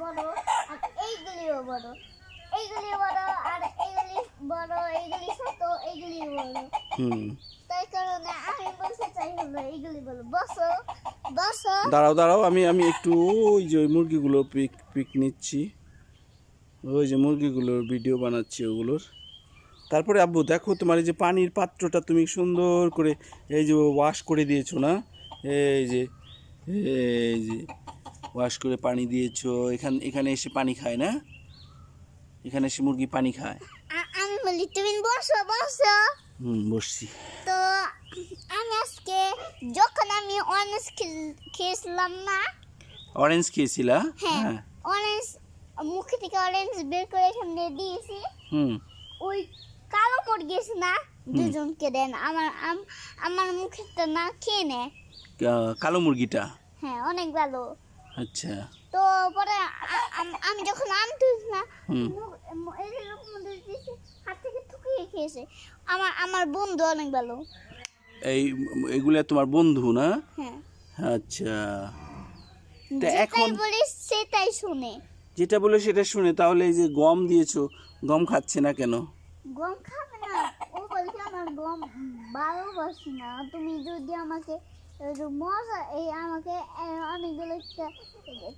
বড় আর এইগুলিও বড়। এইগুলি বড় আর এইগুলি বড় এইগুলি ছোট এইগুলি বড়। হুম। তাই কারণে আমি বলতে চাই হলো এইগুলি বলো। বসো বসো। দাঁড়াও দাঁড়াও আমি আমি একটু ওই যে ওই মুরগিগুলো পিক পিক নিচ্ছি। ওই যে মুরগিগুলোর ভিডিও বানাচ্ছি ওগুলোর। তারপরে আব্বু দেখো তোমার এই যে পানির পাত্রটা তুমি সুন্দর করে এই যে ওয়াশ করে দিয়েছ না? এই যে এই যে ওয়াশ করে পানি দিয়েছ এখান এখানে এসে পানি খায় না? এখানে এসে মুরগি পানি খায়? আমি বলি তুমি বসো বসো। হুম বসছি। তো আমি আজকে যখন আমি অরেঞ্জ খেয়েছিলাম না অরেঞ্জ খেয়েছিলা? হ্যাঁ হ্যাঁ। অরেঞ্জ মুখে থেকে অরেঞ্জ বের করে এখানে দিয়েছি। হুম। ওই কালো মুরগি আছে না দুজনকে দেন আমার আম- আমার মুখেরটা না খেয়ে নেয়। কালো মুরগিটা? হ্যাঁ অনেক ভালো। আচ্ছা। তো পরে আমি যখন আনতে না হুম। মুখ- এরকম হাত থেকে ঠুকিয়ে খেয়েছে আমার আমার বন্ধু অনেক ভালো। এই এগুলা তোমার বন্ধু না? হ্যাঁ। আচ্ছা। তা এখন বলি সেটাই শুনে। যেটা বলে সেটা শুনে তাহলে এই যে গম দিয়েছ গম খাচ্ছে না কেন? গম খাবে না। ও বলছে আমার গম ভালোবাসি না। তুমি যদি আমাকে মজা এই আমাকে এ, অনেকগুলো একটা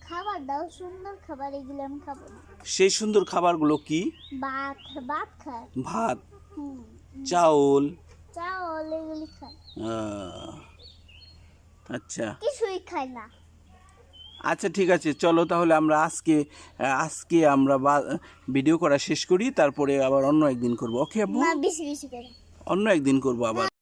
খাবার দাও সুন্দর খাবার এগুলো আমি খাব না। সেই সুন্দর খাবারগুলো কি? ভাত ভাত খায়। ভাত চাউল। চাউল এগুলি খায়। আচ্ছা। কিছুই খায় না। আচ্ছা ঠিক আছে চলো তাহলে আমরা আজকে আজকে আমরা ভিডিও করা শেষ করি তারপরে আবার অন্য একদিন করব। ওকে অন্য একদিন করব আবার।